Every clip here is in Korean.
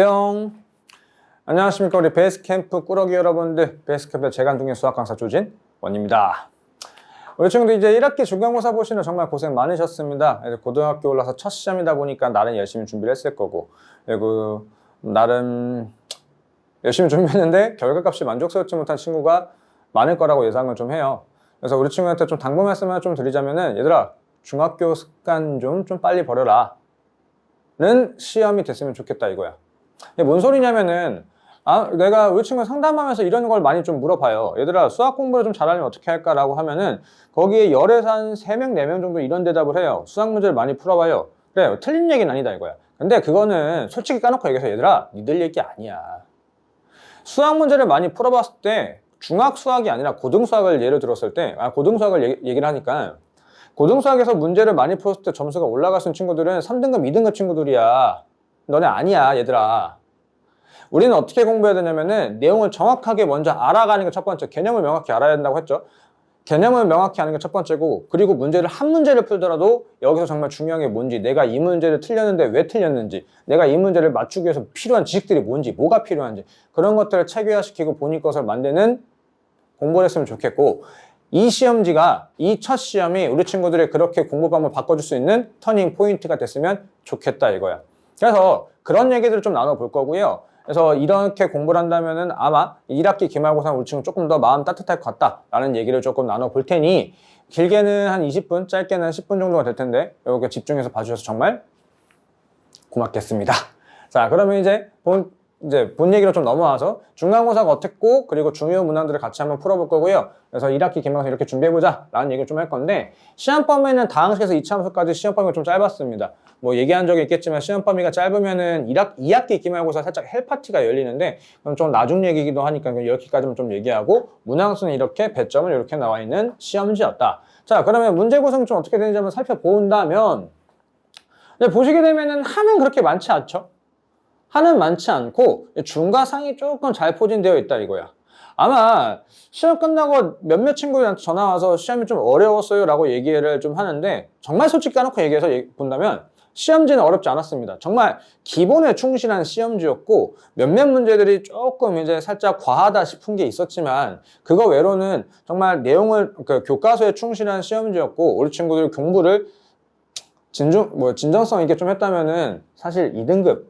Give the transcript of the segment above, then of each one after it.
뿅. 안녕하십니까 우리 베이스캠프 꾸러기 여러분들 베이스캠프 재간중의 수학 강사 조진 원입니다. 우리 친구들 이제 1학기 중간고사 보시는 정말 고생 많으셨습니다. 이제 고등학교 올라서 첫 시험이다 보니까 나름 열심히 준비를 했을 거고 그리고 나름 열심히 준비했는데 결과값이 만족스럽지 못한 친구가 많을 거라고 예상을 좀 해요. 그래서 우리 친구한테 좀 당부 말씀을 좀 드리자면은 얘들아 중학교 습관 좀 좀 빨리 버려라. 는 시험이 됐으면 좋겠다 이거야. 이게 뭔 소리냐면은 아 내가 우리 친구 상담하면서 이런 걸 많이 좀 물어봐요. 얘들아 수학 공부를 좀 잘하려면 어떻게 할까라고 하면은 거기에 열에서 한 3명, 4명 정도 이런 대답을 해요. 수학 문제를 많이 풀어봐요. 그래 틀린 얘기는 아니다 이거야. 근데 그거는 솔직히 까놓고 얘기해서 얘들아 니들 얘기 아니야. 수학 문제를 많이 풀어봤을 때 중학 수학이 아니라 고등 수학을 예를 들었을 때 아 고등 수학을 얘기, 얘기를 하니까 고등 수학에서 문제를 많이 풀었을 때 점수가 올라갔은 친구들은 3등급, 2등급 친구들이야. 너네 아니야, 얘들아. 우리는 어떻게 공부해야 되냐면은 내용을 정확하게 먼저 알아가는 게 첫 번째. 개념을 명확히 알아야 된다고 했죠. 개념을 명확히 아는 게 첫 번째고, 그리고 문제를 한 문제를 풀더라도 여기서 정말 중요한 게 뭔지, 내가 이 문제를 틀렸는데 왜 틀렸는지, 내가 이 문제를 맞추기 위해서 필요한 지식들이 뭔지, 뭐가 필요한지, 그런 것들을 체계화시키고 본인 것을 만드는 공부를 했으면 좋겠고, 이 시험지가 이 첫 시험이 우리 친구들의 그렇게 공부 방법을 바꿔줄 수 있는 터닝 포인트가 됐으면 좋겠다 이거야. 그래서 그런 얘기들을 좀 나눠볼 거고요. 그래서 이렇게 공부를 한다면은 아마 1학기 기말고사 친구 조금 더 마음 따뜻할 것 같다라는 얘기를 조금 나눠볼 테니 길게는 한 20분, 짧게는 한 10분 정도가 될 텐데 이렇게 집중해서 봐주셔서 정말 고맙겠습니다. 자, 그러면 이제 본 이제 본 얘기로 좀 넘어와서 중간고사가 어땠고 그리고 중요 문항들을 같이 한번 풀어볼 거고요. 그래서 1학기 기말고사 이렇게 준비해보자 라는 얘기를 좀 할 건데 시험 범위는 다항식에서 2차 함수까지 시험 범위가 좀 짧았습니다. 뭐 얘기한 적이 있겠지만 시험 범위가 짧으면은 1학, 2학기 기말고사 살짝 헬파티가 열리는데 그럼 좀 나중 얘기기도 하니까 그냥 이렇게까지만 좀 얘기하고 문항수는 이렇게 배점은 이렇게 나와 있는 시험지였다. 자 그러면 문제 구성 좀 어떻게 되는지 한번 살펴본다면 보시게 되면은 하는 그렇게 많지 않죠? 하는 많지 않고 중과 상이 조금 잘 포진되어 있다 이거야. 아마 시험 끝나고 몇몇 친구들한테 전화 와서 시험이 좀 어려웠어요 라고 얘기를 좀 하는데 정말 솔직히 까놓고 얘기해서 얘기- 본다면 시험지는 어렵지 않았습니다. 정말 기본에 충실한 시험지였고 몇몇 문제들이 조금 이제 살짝 과하다 싶은 게 있었지만 그거 외로는 정말 내용을 그 교과서에 충실한 시험지였고 우리 친구들 공부를 진중 뭐 진정성 있게 좀 했다면은 사실 2등급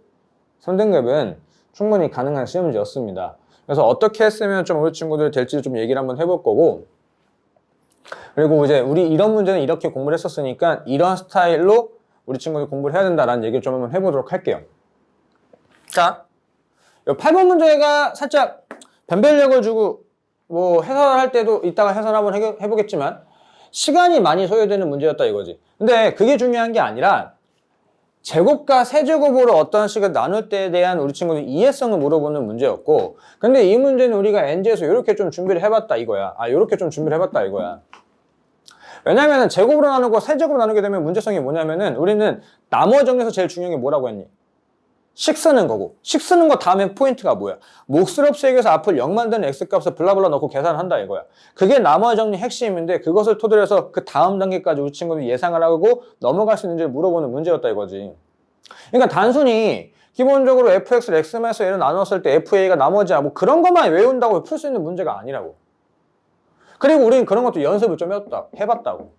3등급은 충분히 가능한 시험지였습니다. 그래서 어떻게 했으면 좀 우리 친구들 될지 좀 얘기를 한번 해볼 거고 그리고 이제 우리 이런 문제는 이렇게 공부를 했었으니까 이런 스타일로 우리 친구들 공부를 해야 된다라는 얘기를 좀 한번 해보도록 할게요. 자, 이 8번 문제가 살짝 변별력을 주고 뭐 해설할 때도 이따가 해설 한번 해- 해보겠지만 시간이 많이 소요되는 문제였다 이거지. 근데 그게 중요한 게 아니라 제곱과 세제곱으로 어떤 식을 나눌 때에 대한 우리 친구들 이해성을 물어보는 문제였고 근데 이 문제는 우리가 NG에서 이렇게 좀 준비를 해봤다 이거야 아 이렇게 좀 준비를 해봤다 이거야 왜냐면은 제곱으로 나누고 세제곱으로 나누게 되면 문제성이 뭐냐면은 우리는 나머지 정리에서 제일 중요한 게 뭐라고 했니? 식 쓰는 거고. 식 쓰는 거 다음에 포인트가 뭐야? 몫을 없애기 위해서 앞을 0 만드는 x값을 블라블라 넣고 계산한다 이거야. 그게 나머지 정리 핵심인데 그것을 토대로 해서 그 다음 단계까지 우리 친구들이 예상을 하고 넘어갈 수 있는지를 물어보는 문제였다 이거지. 그러니까 단순히 기본적으로 fx를 x에서 얘를 나눴을 때 fa가 나머지야 뭐 그런 것만 외운다고 풀 수 있는 문제가 아니라고. 그리고 우리는 그런 것도 연습을 좀 해봤다, 해봤다고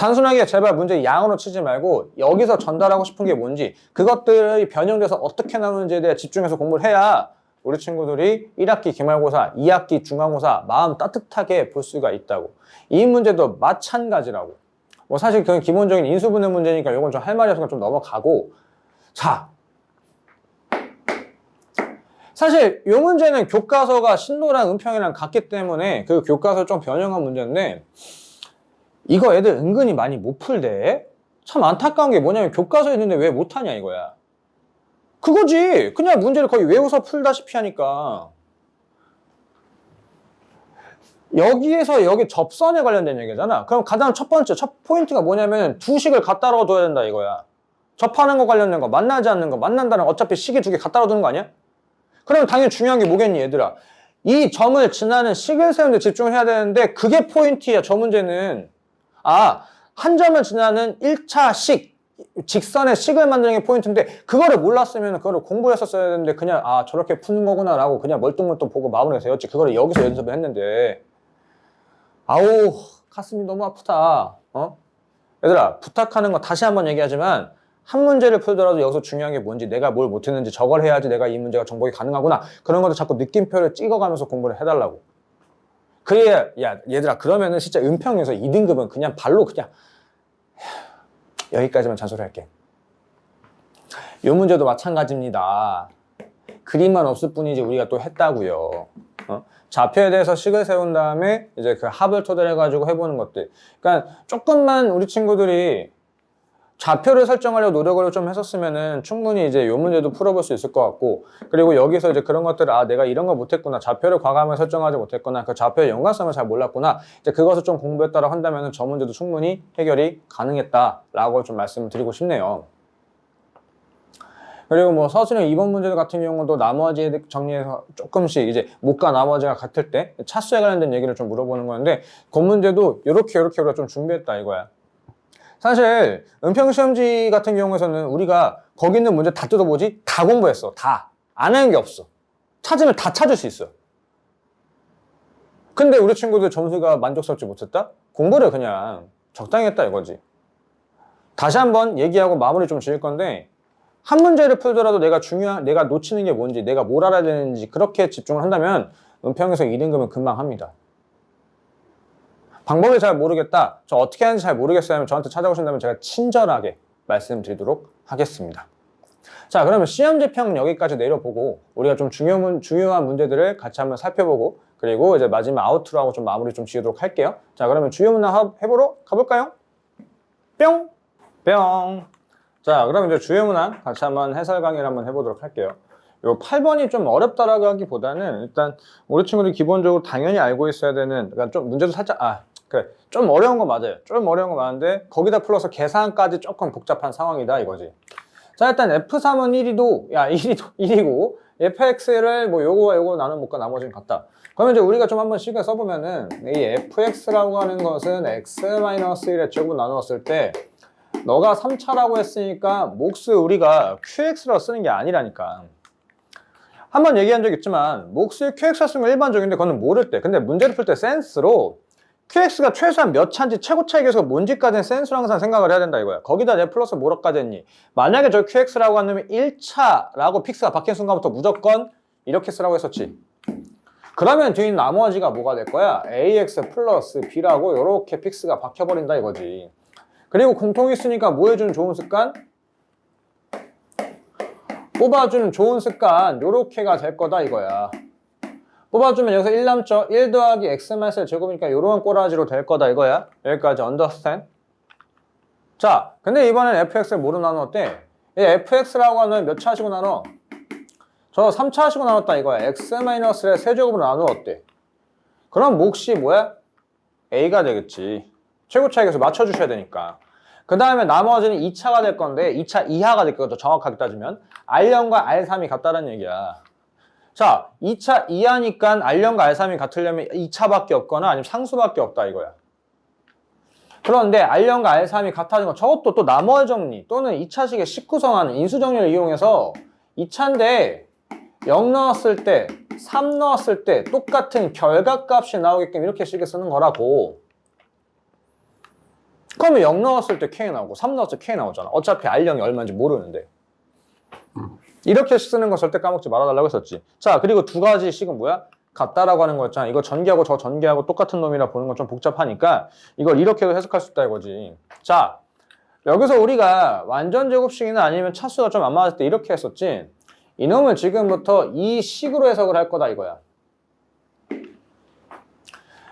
단순하게 제발 문제 양으로 치지 말고 여기서 전달하고 싶은 게 뭔지 그것들이 변형돼서 어떻게 나오는지에 대해 집중해서 공부를 해야 우리 친구들이 1학기 기말고사, 2학기 중간고사 마음 따뜻하게 볼 수가 있다고. 이 문제도 마찬가지라고. 뭐 사실 그건 기본적인 인수분해 문제니까 이건 좀 할 말이 없으니까 좀 넘어가고. 자 사실 이 문제는 교과서가 신도랑 은평이랑 같기 때문에 그 교과서 좀 변형한 문제인데 이거 애들 은근히 많이 못 풀대 참 안타까운 게 뭐냐면 교과서에 있는데 왜 못하냐 이거야 그거지 그냥 문제를 거의 외워서 풀다시피 하니까 여기에서 여기 접선에 관련된 얘기잖아. 그럼 가장 첫 번째, 첫 포인트가 뭐냐면 두 식을 갖다 둬야 된다 이거야. 접하는 거 관련된 거, 만나지 않는 거, 만난다는 거 어차피 식이 두 개 갖다 두는 거 아니야? 그러면 당연히 중요한 게 뭐겠니 얘들아? 이 점을 지나는 식을 세우는데 집중을 해야 되는데 그게 포인트야 저 문제는. 아, 한 점을 지나는 1차 식, 직선의 식을 만드는 게 포인트인데 그거를 몰랐으면 그거를 공부했었어야 되는데 그냥 아 저렇게 푸는 거구나 라고 그냥 멀뚱멀뚱 보고 마무리가 되었지. 그거를 여기서 연습을 했는데. 아우 가슴이 너무 아프다. 어? 얘들아 부탁하는 거 다시 한번 얘기하지만 한 문제를 풀더라도 여기서 중요한 게 뭔지 내가 뭘 못했는지 저걸 해야지 내가 이 문제가 정복이 가능하구나. 그런 것도 자꾸 느낌표를 찍어가면서 공부를 해달라고 그래야 야 얘들아 그러면은 진짜 은평에서 2등급은 그냥 발로 그냥 여기까지만 잔소리 할게. 요 문제도 마찬가지입니다. 그림만 없을 뿐이지 우리가 또 했다고요. 어? 좌표에 대해서 식을 세운 다음에 이제 그 합을 토대로 해가지고 해보는 것들. 그러니까 조금만 우리 친구들이 좌표를 설정하려고 노력을 좀 했었으면은 충분히 이제 요 문제도 풀어볼 수 있을 것 같고 그리고 여기서 이제 그런 것들을 아 내가 이런 거 못했구나 좌표를 과감하게 설정하지 못했구나 그 좌표의 연관성을 잘 몰랐구나 이제 그것을 좀 공부했다라 한다면은 저 문제도 충분히 해결이 가능했다라고 좀 말씀을 드리고 싶네요. 그리고 뭐 서술형 2번 문제 같은 경우도 나머지 정리해서 조금씩 이제 못과 나머지가 같을 때 차수에 관련된 얘기를 좀 물어보는 건데 그 문제도 이렇게 이렇게 우리가 좀 준비했다 이거야. 사실 은평 시험지 같은 경우에서는 우리가 거기 있는 문제 다 뜯어보지 다 공부했어. 다. 안 하는 게 없어. 찾으면 다 찾을 수 있어. 근데 우리 친구들 점수가 만족스럽지 못했다? 공부를 그냥 적당히 했다 이거지. 다시 한번 얘기하고 마무리 좀 지을 건데 한 문제를 풀더라도 내가 중요한 내가 놓치는 게 뭔지 내가 뭘 알아야 되는지 그렇게 집중을 한다면 은평에서 2등급은 금방 합니다 방법을 잘 모르겠다. 저 어떻게 하는지 잘 모르겠어요. 하면 저한테 찾아오신다면 제가 친절하게 말씀드리도록 하겠습니다. 자, 그러면 시험지평 여기까지 내려보고 우리가 좀 중요한, 중요한 문제들을 같이 한번 살펴보고 그리고 이제 마지막 아우트로 하고 좀 마무리 좀 지으도록 할게요. 자, 그러면 주요 문항 해보러 가볼까요? 뿅! 뿅! 자, 그럼 이제 주요 문항 같이 한번 해설 강의를 한번 해보도록 할게요. 요 8번이 좀 어렵다라고 하기보다는 일단 우리 친구들이 기본적으로 당연히 알고 있어야 되는 그러니까 좀 문제도 살짝 아 그래 좀 어려운 거 맞아요. 좀 어려운 거 맞는데 거기다 플러스 계산까지 조금 복잡한 상황이다 이거지. 자 일단 F3은 1이도 야 1이도 1이고 fx를 뭐 요거와 요거 못과 나머지는 같다. 그러면 이제 우리가 좀 한번 식을 써보면은 이 fx라고 하는 것은 x-1의 제곱 나누었을 때 너가 3차라고 했으니까 몫을 우리가 qx라고 쓰는 게 아니라니까. 한번 얘기한 적 있지만 몫을 qx라 쓰는 건 일반적인데 그거는 모를 때. 근데 문제를 풀 때 센스로 QX가 최소한 몇 차인지 최고 차이 계수가 뭔지까지는 센스로 항상 생각을 해야 된다 이거야. 거기다 내 플러스 뭐라까지 했니? 만약에 저 QX라고 한다면 1차라고 픽스가 박힌 순간부터 무조건 이렇게 쓰라고 했었지. 그러면 뒤에 나머지가 뭐가 될 거야? AX 플러스 B라고 이렇게 픽스가 박혀버린다 이거지. 그리고 공통이 있으니까 뭐 해주는 좋은 습관? 뽑아주는 좋은 습관 요렇게가 될 거다 이거야. 뽑아주면 여기서 1 남죠? 1 더하기 x 마이너스 제곱이니까 이런 꼬라지로 될 거다 이거야. 여기까지 understand? 자, 근데 이번엔 fx를 뭐로 나누었대? 이 fx라고 하는 몇 차식으로 나눠? 저 3차식으로 나눴다 이거야. x 마이너스를 세제곱으로 나누었대. 그럼 몫이 뭐야? a가 되겠지. 최고 차이에서 맞춰주셔야 되니까. 그 다음에 나머지는 2차가 될 건데 2차 이하가 될 거죠. 정확하게 따지면. R0과 R3이 같다는 얘기야. 자, 2차 이하니까 R0과 R3이 같으려면 2차밖에 없거나 아니면 상수밖에 없다 이거야. 그런데 R0과 R3이 같아진 건 저것도 또 나머지 정리 또는 2차식의 식구성하는 인수정리를 이용해서 2차인데 0 넣었을 때, 3 넣었을 때 똑같은 결과값이 나오게끔 이렇게 식을 쓰는 거라고. 그러면 0 넣었을 때 K 나오고 3 넣었을 때 K 나오잖아. 어차피 R0이 얼마인지 모르는데. 이렇게 쓰는 거 절대 까먹지 말아달라고 했었지. 자, 그리고 두 가지 식은 뭐야? 같다라고 하는 거였잖아. 이거 전기하고 저 전기하고 똑같은 놈이라 보는 건 좀 복잡하니까 이걸 이렇게도 해석할 수 있다 이거지. 자, 여기서 우리가 완전 제곱식이나 아니면 차수가 좀 안 맞을 때 이렇게 했었지. 이놈을 지금부터 이 식으로 해석을 할 거다 이거야.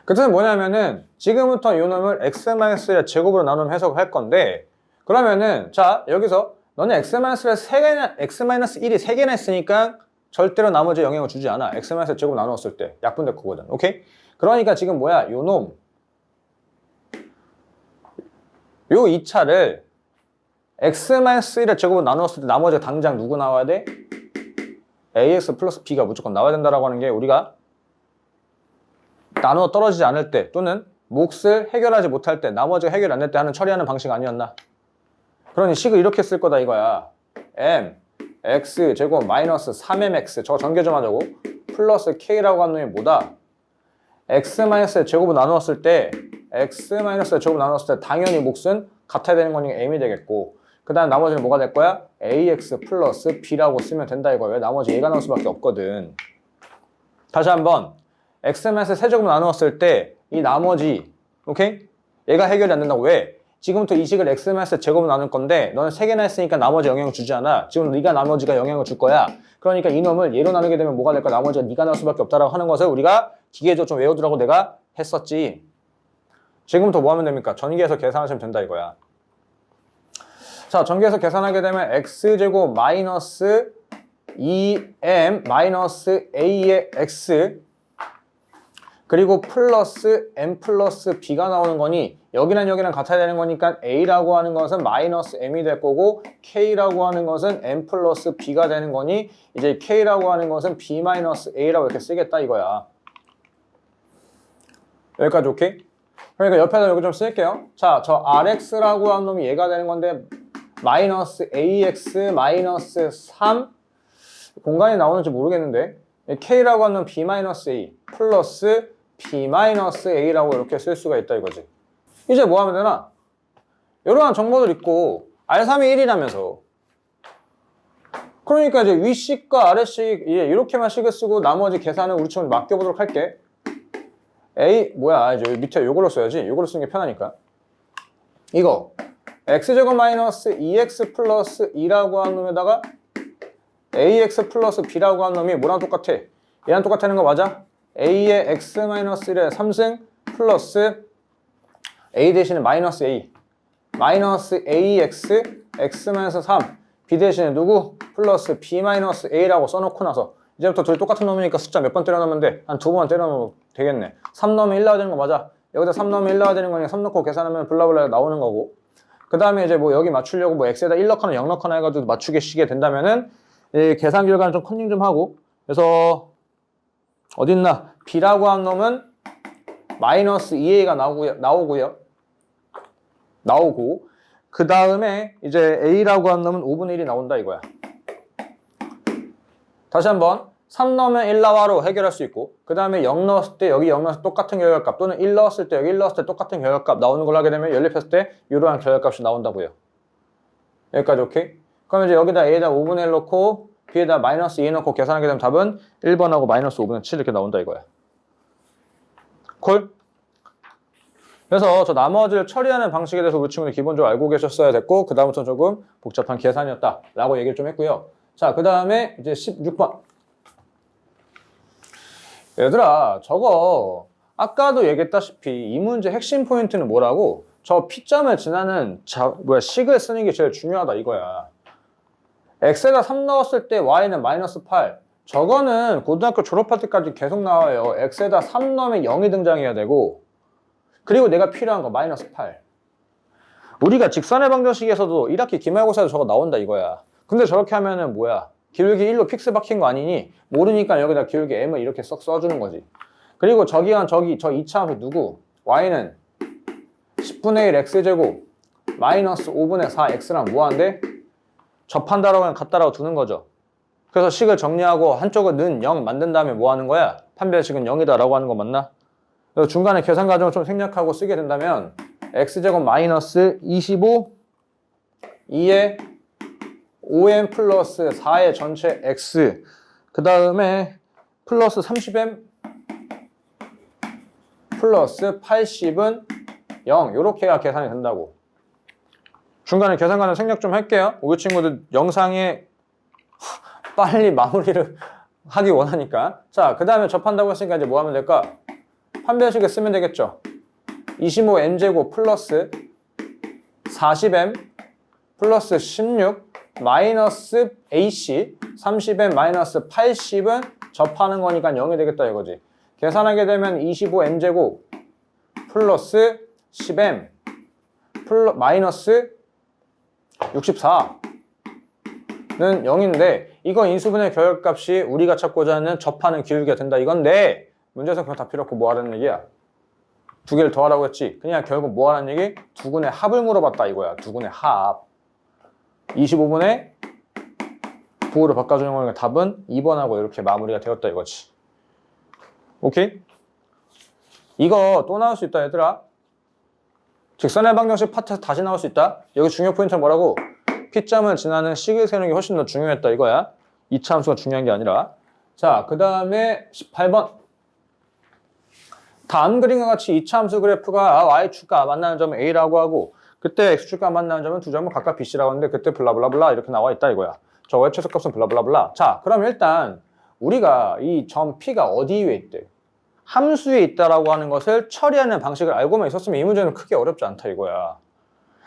그 뜻은 뭐냐면은 지금부터 이 놈을 x-의 제곱으로 나누면 해석을 할 건데 그러면은 자 여기서 너는 x-를 세 개나 x-1이 세 개나 했으니까 절대로 나머지 영향을 주지 않아. x-의 제곱 나누었을 때 약분될 거거든. 오케이? 그러니까 지금 뭐야? 요 놈. 요 2차를 x-1의 제곱으로 나누었을 때 나머지가 당장 누구 나와야 돼? ax 플러스 b가 무조건 나와야 된다라고 하는 게 우리가 나누어 떨어지지 않을 때 또는 몫을 해결하지 못할 때 나머지가 해결 안 될 때 하는 처리하는 방식 아니었나? 그러니 식을 이렇게 쓸 거다 이거야. m x 제곱 마이너스 3mx 저거 전개 좀 하자고. 플러스 k라고 하는 놈이 뭐다? x 마이너스 제곱을 나누었을 때 x 마이너스 제곱 나누었을 때 당연히 몫은 같아야 되는 거니까 m이 되겠고 그 다음 나머지는 뭐가 될 거야? ax 플러스 b라고 쓰면 된다 이거야. 왜 나머지 얘가 나올 수밖에 없거든. 다시 한번 x 마이너스 세제곱 나누었을 때 이 나머지 오케이? 얘가 해결이 안 된다고 왜? 지금부터 이 식을 x 마이너스 제곱을 나눌 건데 너는 세 개나 했으니까 나머지 영향을 주지 않아. 지금 네가 나머지가 영향을 줄 거야. 그러니까 이놈을 얘로 나누게 되면 뭐가 될까? 나머지가 네가 나올 수밖에 없다라고 하는 것을 우리가 기계적으로 좀 외워두라고 내가 했었지. 지금부터 뭐 하면 됩니까? 전기에서 계산하시면 된다 이거야. 자, 전기에서 계산하게 되면 x제곱 마이너스 2m 마이너스 a의 x 그리고 플러스 m 플러스 b가 나오는 거니 여기랑 여기랑 같아야 되는 거니까 a라고 하는 것은 마이너스 m이 될 거고 k라고 하는 것은 m 플러스 b가 되는 거니 이제 k라고 하는 것은 b 마이너스 a라고 이렇게 쓰겠다 이거야. 여기까지 오케이? 그러니까 옆에다 여기 좀 쓸게요. 자, 저 rx라고 하는 놈이 얘가 되는 건데 마이너스 ax 마이너스 3 공간이 나오는지 모르겠는데 k라고 하는 b 마이너스 a 플러스 b 마이너스 a라고 이렇게 쓸 수가 있다 이거지. 이제 뭐 하면 되나? 이러한 정보들 있고 R3이 1이라면서 그러니까 이제 위식과 아래식 예, 이렇게만 식을 쓰고 나머지 계산은 우리 친구 맡겨보도록 할게. A 뭐야 이제 밑에 요걸로 써야지 요걸로 쓰는 게 편하니까 이거 x제곱 마이너스 2x 플러스 2라고 한 놈에다가 ax 플러스 b라고 한 놈이 뭐랑 똑같아? 얘랑 똑같다는 거 맞아? A의 x 마이너스 1의 3승 플러스 a 대신에 마이너스 a. 마이너스 ax x 마이너스 3 b 대신에 누구? 플러스 b 마이너스 a라고 써놓고 나서 이제부터 둘이 똑같은 놈이니까 숫자 몇 번 때려넣으면 돼? 한 두 번만 때려넣으면 되겠네. 3 넣으면 1 나와야 되는 거 맞아. 여기다 3 넣으면 1 나와야 되는 거니까 3 넣고 계산하면 블라블라 나오는 거고. 그 다음에 이제 뭐 여기 맞추려고 뭐 x에다 1 넣거나 0 넣거나 해가지고 맞추게 시게 된다면은 이 계산 결과는 좀 컨닝 좀 하고. 그래서 어딨나? B라고 한 놈은 마이너스 2a가 나오고요, 나오고요. 나오고. 그 다음에 이제 a라고 한 놈은 5분의 1이 나온다 이거야. 다시 한번 3 넣으면 1 나와로 해결할 수 있고 그 다음에 0 넣었을 때 여기 0 넣었을 때 똑같은 결과값 또는 1 넣었을 때 여기 1 넣었을 때 똑같은 결과값 나오는 걸 하게 되면 연립했을 때 이러한 결과값이 나온다고요. 여기까지 오케이? 그럼 이제 여기다 a에다 5분의 1 넣고 b에다 마이너스 2 넣고 계산하게 되면 답은 1번하고 마이너스 5분의 7 이렇게 나온다 이거야. 콜? 그래서 저 나머지를 처리하는 방식에 대해서 우리 친구들 기본적으로 알고 계셨어야 됐고 그 다음부터 조금 복잡한 계산이었다 라고 얘기를 좀 했고요. 자 그 다음에 이제 16번. 얘들아 저거 아까도 얘기했다시피 이 문제 핵심 포인트는 뭐라고? 저 P점을 지나는 자, 뭐야 식을 쓰는 게 제일 중요하다 이거야 X에다 3 넣었을 때 Y는 마이너스 8 저거는 고등학교 졸업할 때까지 계속 나와요. X에다 3 넣으면 0이 등장해야 되고 그리고 내가 필요한 거 마이너스 8 우리가 직선의 방정식에서도 1학기 기말고사에서 저거 나온다 이거야. 근데 저렇게 하면은 뭐야? 기울기 1로 픽스 박힌 거 아니니? 모르니까 여기다 기울기 m을 이렇게 썩 써주는 거지. 그리고 저기 한 저기 저 2차 함수 누구? y는 10분의 1 x제곱 마이너스 5분의 4 x랑 뭐한데 접한다라고 하면 같다라고 두는 거죠. 그래서 식을 정리하고 한쪽은 는 0 만든 다음에 뭐 하는 거야? 판별식은 0이다라고 하는 거 맞나? 그래서 중간에 계산 과정을 좀 생략하고 쓰게 된다면 x제곱 마이너스 25 2에 5m 플러스 4의 전체 x 그 다음에 플러스 30m 플러스 80은 0 이렇게가 계산이 된다고 중간에 계산과정 생략 좀 할게요. 우리 친구들 영상에 빨리 마무리를 하기 원하니까. 자 그 다음에 접한다고 했으니까 이제 뭐 하면 될까? 판별식을 쓰면 되겠죠? 25m제곱 플러스 40m 플러스 16 마이너스 AC 30m 마이너스 80은 접하는 거니까 0이 되겠다 이거지. 계산하게 되면 25m제곱 플러스 10m 플러, 마이너스 64는 0인데 이거 인수분해 결합값이 우리가 찾고자 하는 접하는 기울기가 된다 이건데 문제에서 그거 다 필요 없고 뭐 하라는 얘기야 두 개를 더 하라고 했지 그냥 결국 뭐 하라는 얘기? 두근의 합을 물어봤다 이거야 두근의 합 25분에 부호를 바꿔주는 거니까 답은 2번하고 이렇게 마무리가 되었다 이거지. 오케이? 이거 또 나올 수 있다 얘들아. 직선의 방정식 파트에서 다시 나올 수 있다. 여기 중요 포인트는 뭐라고? P점을 지나는 식을 세우는 게 훨씬 더 중요했다 이거야. 이차 함수가 중요한 게 아니라. 자, 그 다음에 18번. 다음 그림과 같이 이차 함수 그래프가 y축과 만나는 점은 A라고 하고 그때 x축과 만나는 점은 두 점은 각각 BC라고 하는데 그때 블라블라블라 이렇게 나와 있다 이거야. 저거의 최소값은 블라블라블라. 자, 그럼 일단 우리가 이 점 P가 어디 위에 있대? 함수에 있다라고 하는 것을 처리하는 방식을 알고만 있었으면 이 문제는 크게 어렵지 않다 이거야.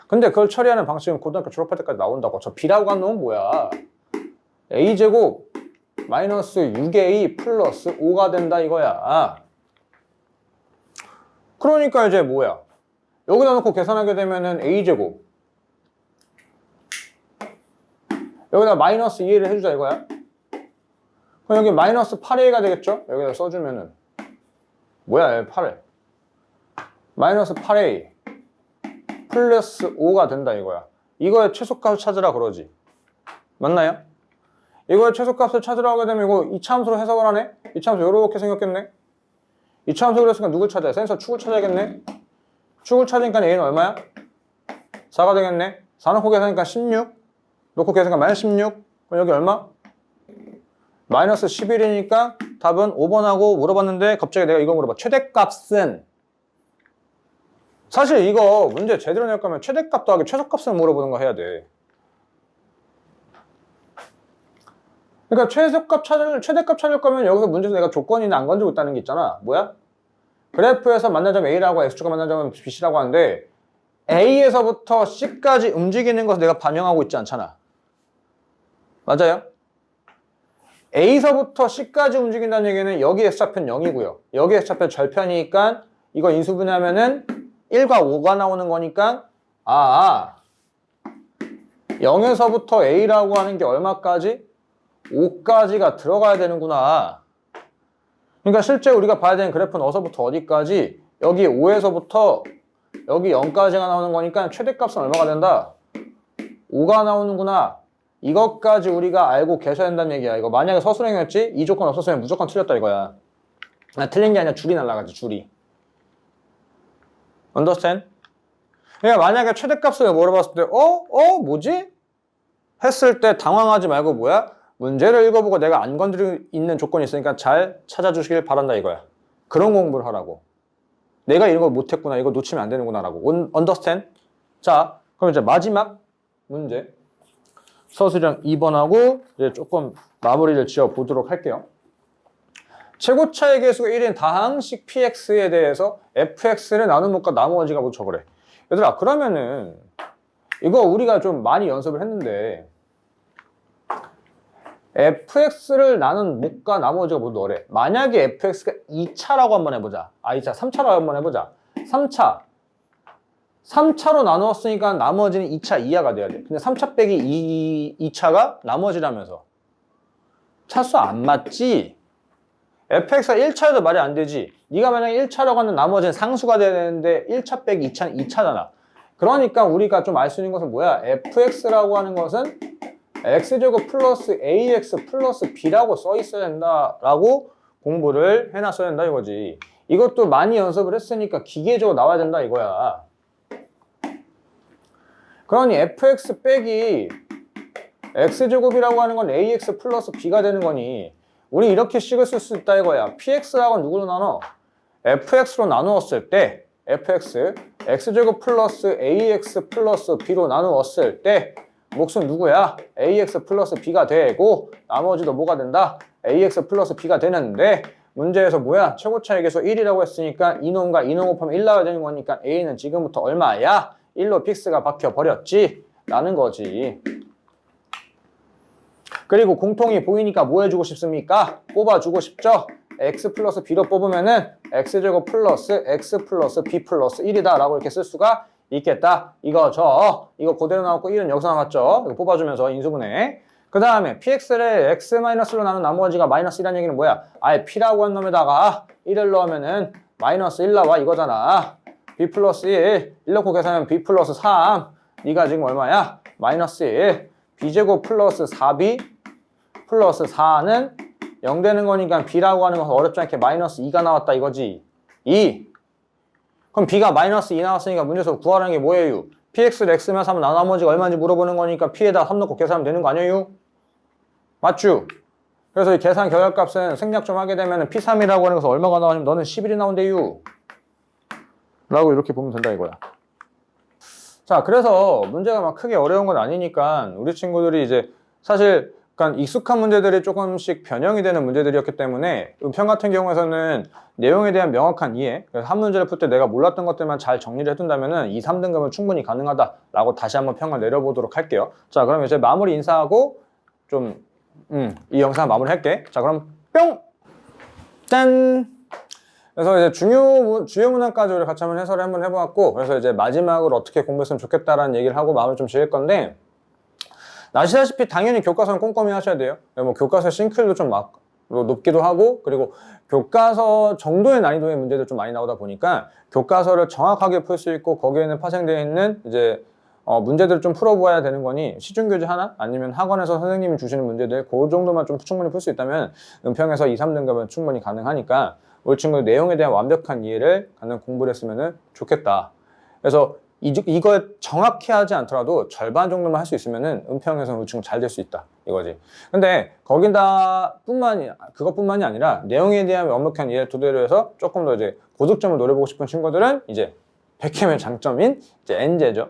근데 그걸 처리하는 방식은 고등학교 졸업할 때까지 나온다고. 저 B라고 하는 놈은 뭐야? A제곱 마이너스 6A 플러스 5가 된다 이거야. 그러니까 이제 뭐야? 여기다 놓고 계산하게 되면은 A제곱 여기다 마이너스 2A를 해주자 이거야. 그럼 여기 마이너스 8A가 되겠죠? 여기다 써주면은 뭐야 8에 마이너스 8A 플러스 5가 된다 이거야. 이거의 최소값을 찾으라 그러지. 맞나요? 이거의 최소값을 찾으라 하게 되면 이거 이차함수로 해석을 하네? 이차함수 이렇게 생겼겠네? 이차함수 그랬으니까 누굴 찾아야? 센서 축을 찾아야겠네? 축을 찾으니까 A는 얼마야? 4가 되겠네? 4 놓고 계산하니까 16 놓고 계산하니까 마이너스 16 그럼 여기 얼마? 마이너스 11이니까 답은 5번하고 물어봤는데 갑자기 내가 이거 물어봐. 최대값은? 사실 이거 문제 제대로 낼 거면 최대값 더하기 최소값을 물어보는 거 해야 돼. 그러니까 최소값 찾을 최대값 찾을 거면 여기서 문제에서 내가 조건이나 안 건지고 있다는 게 있잖아. 뭐야? 그래프에서 만난 점 A라고 X축과 만난 점은 BC라고 하는데 A에서부터 C까지 움직이는 것을 내가 반영하고 있지 않잖아. 맞아요? A서부터 C까지 움직인다는 얘기는 여기 X좌표는 0이고요. 여기 X좌표 절편이니까 이거 인수분해하면은 1과 5가 나오는 거니까 아 0에서부터 A라고 하는 게 얼마까지? 5까지가 들어가야 되는구나. 그러니까 실제 우리가 봐야 되는 그래프는 어서부터 어디까지? 여기 5에서부터 여기 0까지가 나오는 거니까 최대값은 얼마가 된다? 5가 나오는구나. 이것까지 우리가 알고 계셔야 된다는 얘기야. 이거 만약에 서술형이었지? 이 조건 없었으면 무조건 틀렸다 이거야. 아, 틀린 게 아니라 줄이 날라가지, 줄이. understand? 그러니까 만약에 최대값을 물어봤을 때, 어? 어? 뭐지? 했을 때 당황하지 말고 뭐야? 문제를 읽어보고 내가 안 건드리고 있는 조건이 있으니까 잘 찾아주시길 바란다 이거야. 그런 공부를 하라고. 내가 이런 걸 못했구나, 이거 놓치면 안 되는구나 라고. understand? 자, 그럼 이제 마지막 문제. 서술형 2번하고 이제 조금 마무리를 지어 보도록 할게요. 최고차의 개수가 1인 다항식 px에 대해서 fx를 나누면과 나머지가 뭐 적으래. 얘들아 그러면은 이거 우리가 좀 많이 연습을 했는데 fx를 나눈 목과 나머지가 뭐 너래. 만약에 fx가 2차라고 한번 해보자. 아 2차, 3차라고 한번 해보자. 3차 3차로 나누었으니까 나머지는 2차 이하가 돼야 돼. 근데 3차 빼기 2, 2차가 나머지라면서. 차수 안 맞지? fx가 1차여도 말이 안 되지. 네가 만약에 1차라고 하는 나머지는 상수가 돼야 되는데 1차 빼기 2차는 2차잖아. 그러니까 우리가 좀 알 수 있는 것은 뭐야? fx라고 하는 것은 x제곱 플러스 ax 플러스 b라고 써 있어야 된다라고 공부를 해놨어야 된다 이거지. 이것도 많이 연습을 했으니까 기계적으로 나와야 된다 이거야. 그러니 fx 빼기 x제곱이라고 하는 건 ax 플러스 b가 되는 거니 우리 이렇게 식을 쓸 수 있다 이거야. px하고 누구로 나눠? fx로 나누었을 때 fx x제곱 플러스 ax 플러스 b로 나누었을 때 몫은 누구야? ax 플러스 b가 되고 나머지도 뭐가 된다? ax 플러스 b가 되는데 문제에서 뭐야? 최고차의 개수 1이라고 했으니까 이놈과 이놈 곱하면 1 나와야 되는 거니까 a는 지금부터 얼마야? 1로 픽스가 박혀 버렸지? 라는 거지. 그리고 공통이 보이니까 뭐 해주고 싶습니까? 뽑아주고 싶죠? x 플러스 b로 뽑으면은 x제곱 플러스 x 플러스 b 플러스 1이다 라고 이렇게 쓸 수가 있겠다. 이거 저 이거 그대로 나왔고 1은 여기서 나왔죠. 이거 뽑아주면서 인수분해. 그 다음에 px를 x-로 나눈 나머지가 마이너스 1이라는 얘기는 뭐야? 아예 p라고 한 놈에다가 1을 넣으면은 마이너스 1 나와 이거잖아 b 플러스 1 1 넣고 계산하면 b 플러스 3 네가 지금 얼마야? 마이너스 1 b제곱 플러스 4b 플러스 4는 0 되는 거니까 b라고 하는 것은 어렵지 않게 마이너스 2가 나왔다 이거지 2 그럼 b가 마이너스 2 나왔으니까 문제에서 구하라는 게 뭐예요? px를 x면 3은 나머지가 얼마인지 물어보는 거니까 p에다 3 넣고 계산하면 되는 거 아니에요? 맞죠? 그래서 이 계산 결과값은 생략 좀 하게 되면 p3이라고 하는 것은 얼마가 나오냐면 너는 11이 나온대요 라고 이렇게 보면 된다 이거야 자 그래서 문제가 막 크게 어려운 건 아니니까 우리 친구들이 이제 사실 약간 익숙한 문제들이 조금씩 변형이 되는 문제들이었기 때문에 은평 같은 경우에서는 내용에 대한 명확한 이해 그래서 한 문제를 풀 때 내가 몰랐던 것들만 잘 정리를 해둔다면 2, 3등급은 충분히 가능하다라고 다시 한번 평을 내려보도록 할게요 자 그럼 이제 마무리 인사하고 좀 음, 이 영상 마무리할게 자 그럼 뿅! 짠! 그래서 이제 중요 주요 문항까지 우리 같이 한번 해설을 한번 해보았고 그래서 이제 마지막으로 어떻게 공부했으면 좋겠다라는 얘기를 하고 마음을 좀 지을 건데 아시다시피 당연히 교과서는 꼼꼼히 하셔야 돼요. 뭐 교과서 싱클도 좀 막 높기도 하고 그리고 교과서 정도의 난이도의 문제들 좀 많이 나오다 보니까 교과서를 정확하게 풀 수 있고 거기에는 파생되어 있는 이제 어, 문제들을 좀 풀어보아야 되는 거니 시중교재 하나 아니면 학원에서 선생님이 주시는 문제들 그 정도만 좀 충분히 풀 수 있다면 은평에서 2, 3등급은 충분히 가능하니까 우리 친구 내용에 대한 완벽한 이해를 갖는 공부를 했으면 좋겠다. 그래서 이, 이걸 정확히 하지 않더라도 절반 정도만 할 수 있으면은 은평에서는 우리 친구 잘될 수 있다. 이거지. 근데 거기다 뿐만이, 그것뿐만이 아니라 내용에 대한 완벽한 이해를 토대로 해서 조금 더 이제 고득점을 노려보고 싶은 친구들은 이제 백캠의 장점인 이제 엔제죠.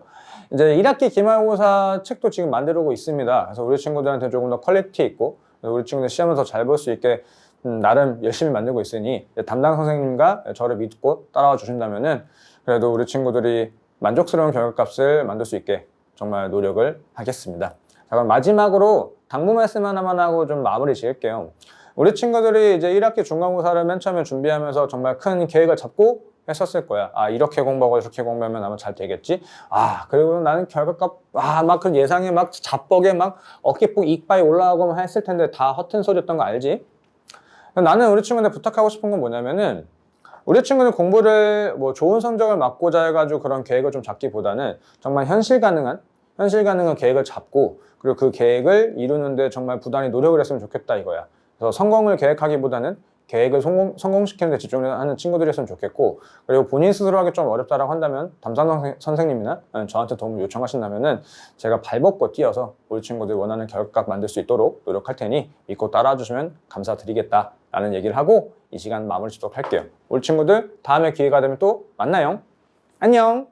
이제 1학기 기말고사 책도 지금 만들고 있습니다. 그래서 우리 친구들한테 조금 더 퀄리티 있고 우리 친구들 시험을 더 잘 볼 수 있게 음, 나름 열심히 만들고 있으니 담당 선생님과 저를 믿고 따라와 주신다면은 그래도 우리 친구들이 만족스러운 결과값을 만들 수 있게 정말 노력을 하겠습니다. 자, 그럼 마지막으로 당부 말씀 하나만 하고 좀 마무리 지을게요. 우리 친구들이 이제 1학기 중간고사를 맨 처음에 준비하면서 정말 큰 계획을 잡고 했었을 거야. 아, 이렇게 공부하고 이렇게 공부하면 아마 잘 되겠지. 아, 그리고 나는 결과값, 아, 막 그 예상에 막 자뻑에 막 어깨뽕 이빨이 올라가고 막 했을 텐데 다 허튼 소리였던 거 알지? 나는 우리 친구들 부탁하고 싶은 건 뭐냐면은 우리 친구는 공부를 뭐 좋은 성적을 맡고자 해가지고 그런 계획을 좀 잡기보다는 정말 현실 가능한 현실 가능한 계획을 잡고 그리고 그 계획을 이루는데 정말 부단히 노력을 했으면 좋겠다 이거야. 그래서 성공을 계획하기보다는 계획을 성공, 성공시키는 데 집중하는 친구들이었으면 좋겠고 그리고 본인 스스로 하기 좀 어렵다라고 한다면 담당 선생- 선생님이나 아니면 저한테 도움을 요청하신다면은 제가 발벗고 뛰어서 우리 친구들 원하는 결과 만들 수 있도록 노력할 테니 믿고 따라와 주시면 감사드리겠다라는 얘기를 하고 이 시간 마무리 짓도록 할게요. 우리 친구들 다음에 기회가 되면 또 만나요. 안녕.